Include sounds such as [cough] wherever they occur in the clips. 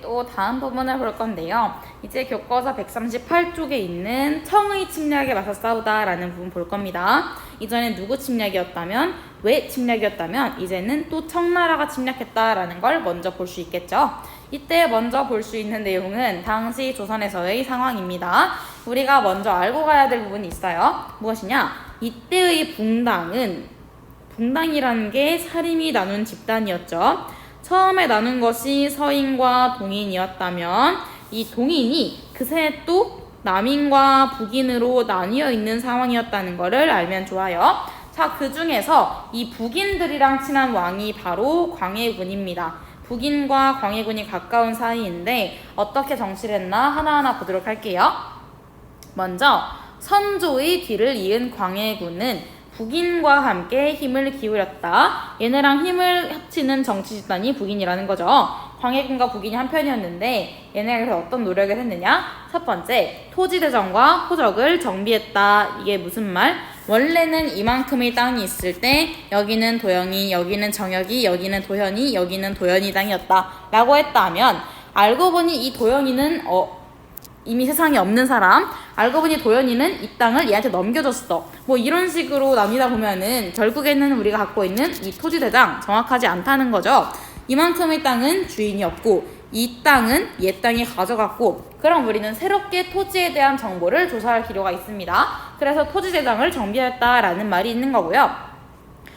또 다음 부분을 볼 건데요. 이제 교과서 138쪽에 있는 청의 침략에 맞서 싸우다라는 부분 볼 겁니다. 이전엔 누구 침략이었다면 왜 침략이었다면 이제는 또 청나라가 침략했다라는 걸 먼저 볼 수 있겠죠. 이때 먼저 볼 수 있는 내용은 당시 조선에서의 상황입니다. 우리가 먼저 알고 가야 될 부분이 있어요. 무엇이냐? 이때의 붕당은 붕당이라는 게 사림이 나눈 집단이었죠. 처음에 나눈 것이 서인과 동인이었다면 이 동인이 그새 또 남인과 북인으로 나뉘어 있는 상황이었다는 것을 알면 좋아요. 자, 그 중에서 이 북인들이랑 친한 왕이 바로 광해군입니다. 북인과 광해군이 가까운 사이인데 어떻게 정치를 했나 하나하나 보도록 할게요. 먼저 선조의 뒤를 이은 광해군은 북인과 함께 힘을 기울였다. 얘네랑 힘을 합치는 정치 집단이 북인이라는 거죠. 광해군과 북인이 한편이었는데 얘네가 그래서 어떤 노력을 했느냐? 첫 번째, 토지대전과 호적을 정비했다. 이게 무슨 말? 원래는 이만큼의 땅이 있을 때 여기는 도영이, 여기는 정혁이, 여기는 도현이, 여기는 도현이 땅이었다. 라고 했다면 알고 보니 이 도영이는 어, 이미 세상에 없는 사람 알고 보니 도연이는 이 땅을 얘한테 넘겨줬어. 뭐 이런 식으로 나뉘다 보면은 결국에는 우리가 갖고 있는 이 토지 대장 정확하지 않다는 거죠. 이만큼의 땅은 주인이 없고 이 땅은 얘 땅이 가져갔고 그럼 우리는 새롭게 토지에 대한 정보를 조사할 필요가 있습니다. 그래서 토지 대장을 정비했다라는 말이 있는 거고요.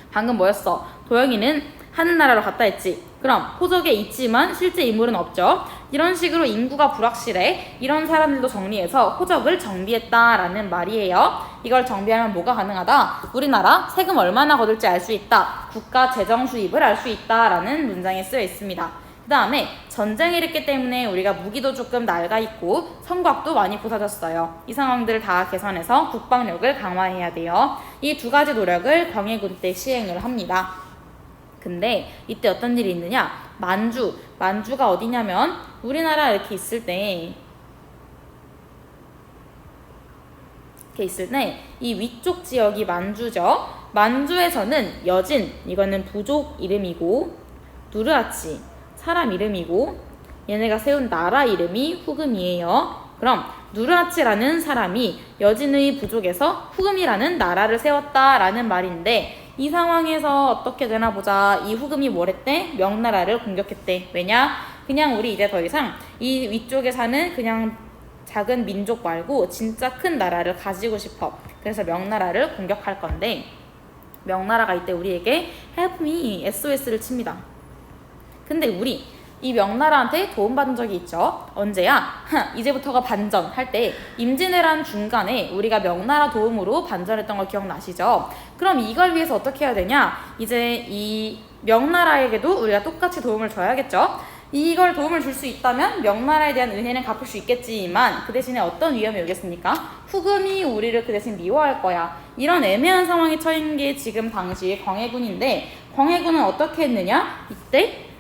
방금 뭐였어? 도영이는 하는 나라로 갔다 했지. 그럼 호적에 있지만 실제 인물은 없죠. 이런 식으로 인구가 불확실해. 이런 사람들도 정리해서 호적을 정비했다라는 말이에요. 이걸 정비하면 뭐가 가능하다? 우리나라 세금 얼마나 거둘지 알 수 있다. 국가 재정 수입을 알 수 있다라는 문장에 쓰여 있습니다. 그 다음에 전쟁이 일었기 때문에 우리가 무기도 조금 낡아 있고 성곽도 많이 부서졌어요. 이 상황들을 다 개선해서 국방력을 강화해야 돼요. 이 두 가지 노력을 광해군 때 시행을 합니다. 근데 이때 어떤 일이 있느냐? 만주. 만주가 어디냐면 우리나라 이렇게 있을 때 이렇게 있을 때 이 위쪽 지역이 만주죠. 만주에서는 여진 이거는 부족 이름이고 누르아치 사람 이름이고 얘네가 세운 나라 이름이 후금이에요. 그럼 누르아치라는 사람이 여진의 부족에서 후금이라는 나라를 세웠다라는 말인데 이 상황에서 어떻게 되나 보자. 이 후금이 뭘 했대? 명나라를 공격했대. 왜냐? 그냥 우리 이제 더 이상 이 위쪽에 사는 그냥 작은 민족 말고 진짜 큰 나라를 가지고 싶어. 그래서 명나라를 공격할 건데 명나라가 이때 우리에게 me SOS를 칩니다. 근데 우리 이 명나라한테 도움받은 적이 있죠. 언제야? [laughs] 이제부터가 반전 할 때 임진왜란 중간에 우리가 명나라 도움으로 반전했던 거 기억나시죠? 그럼 이걸 위해서 어떻게 해야 되냐? 이제 이 명나라에게도 우리가 똑같이 도움을 줘야겠죠? 이걸 도움을 줄 수 있다면 명나라에 대한 은혜는 갚을 수 있겠지만 그 대신에 어떤 위험이 오겠습니까? 후금이 우리를 그 대신 미워할 거야. 이런 애매한 상황에 처한 게 지금 당시의 광해군인데 광해군은 어떻게 했느냐? 이때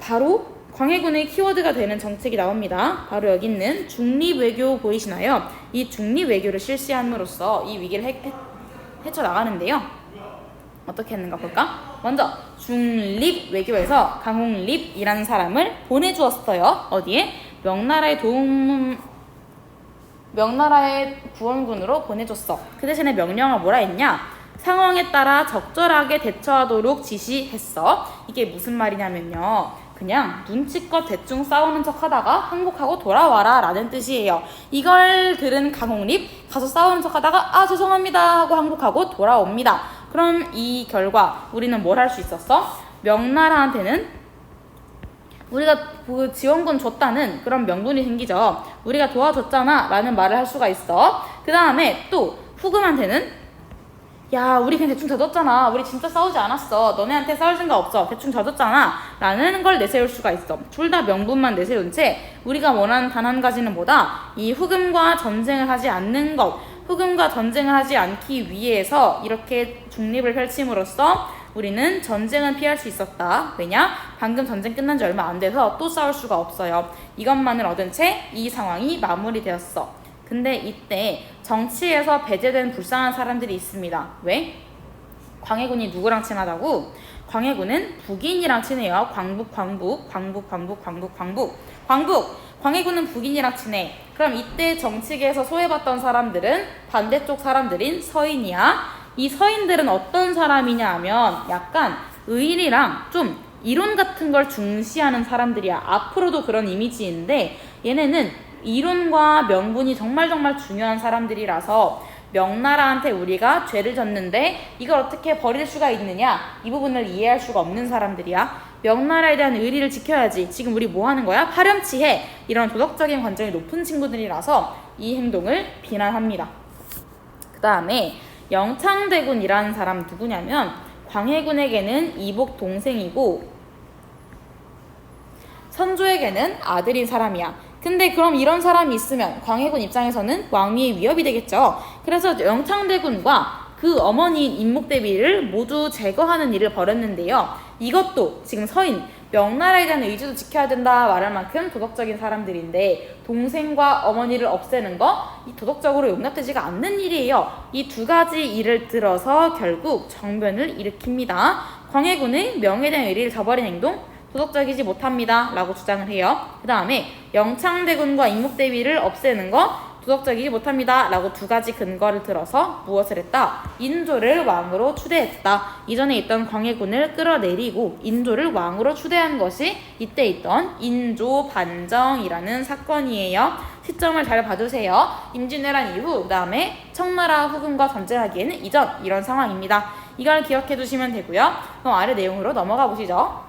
바로 광해군의 키워드가 되는 정책이 나옵니다. 바로 여기 있는 중립외교 보이시나요? 이 중립외교를 실시함으로써 이 위기를 해, 해, 헤쳐나가는데요. 어떻게 했는가 볼까? 먼저 중립외교에서 강홍립이라는 사람을 보내주었어요. 어디에? 명나라의 도움 명나라의 구원군으로 보내줬어. 그 대신에 명령을 뭐라 했냐? 상황에 따라 적절하게 대처하도록 지시했어. 이게 무슨 말이냐면요. 그냥 눈치껏 대충 싸우는 척 하다가 항복하고 돌아와라 라는 뜻이에요. 이걸 들은 강홍립 가서 싸우는 척 하다가 아 죄송합니다 하고 항복하고 돌아옵니다. 그럼 이 결과 우리는 뭘 할 수 있었어? 명나라한테는 우리가 그 지원군 줬다는 그런 명분이 생기죠. 우리가 도와줬잖아 라는 말을 할 수가 있어. 그 다음에 또 후금한테는 야 우리 그냥 대충 져줬잖아 우리 진짜 싸우지 않았어 너네한테 싸울 생각 없어 대충 져줬잖아 라는 걸 내세울 수가 있어 둘 다 명분만 내세운 채 우리가 원하는 단 한 가지는 뭐다 이 후금과 전쟁을 하지 않는 것 후금과 전쟁을 하지 않기 위해서 이렇게 중립을 펼침으로써 우리는 전쟁은 피할 수 있었다. 왜냐? 방금 전쟁 끝난 지 얼마 안 돼서 또 싸울 수가 없어요. 이것만을 얻은 채 이 상황이 마무리되었어. 근데 이때 정치에서 배제된 불쌍한 사람들이 있습니다. 왜? 광해군이 누구랑 친하다고? 광해군은 북인이랑 친해요. 광북, 광북, 광북, 광북, 광북, 광북. 광북. 광해군은 북인이랑 친해. 그럼 이때 정치계에서 소외받던 사람들은 반대쪽 사람들인 서인이야. 이 서인들은 어떤 사람이냐 하면 약간 의리랑 좀 이론 같은 걸 중시하는 사람들이야. 앞으로도 그런 이미지인데 얘네는 이론과 명분이 정말 정말 중요한 사람들이라서 명나라한테 우리가 죄를 졌는데 이걸 어떻게 버릴 수가 있느냐? 이 부분을 이해할 수가 없는 사람들이야. 명나라에 대한 의리를 지켜야지 지금 우리 뭐 하는 거야? 파렴치해! 이런 도덕적인 관점이 높은 친구들이라서 이 행동을 비난합니다. 그 다음에 영창대군이라는 사람 누구냐면 광해군에게는 이복 동생이고 선조에게는 아들인 사람이야. 근데 그럼 이런 사람이 있으면 광해군 입장에서는 왕위의 위협이 되겠죠. 그래서 영창대군과 그 어머니인 인목대비를 모두 제거하는 일을 벌였는데요. 이것도 지금 서인 명나라에 대한 의지도 지켜야 된다 말할 만큼 도덕적인 사람들인데 동생과 어머니를 없애는 거 이 도덕적으로 용납되지가 않는 일이에요. 이 두 가지 일을 들어서 결국 정변을 일으킵니다. 광해군의 명예에 대한 의리를 저버린 행동 도덕적이지 못합니다. 라고 주장을 해요. 그 다음에 영창대군과 인목대비를 없애는 거 도덕적이지 못합니다. 라고 두 가지 근거를 들어서 무엇을 했다? 인조를 왕으로 추대했다. 이전에 있던 광해군을 끌어내리고 인조를 왕으로 추대한 것이 이때 있던 인조 반정이라는 사건이에요. 시점을 잘 봐주세요. 임진왜란 이후 그 다음에 청나라 후금과 전쟁하기에는 이전 이런 상황입니다. 이걸 기억해 두시면 되고요. 그럼 아래 내용으로 넘어가 보시죠.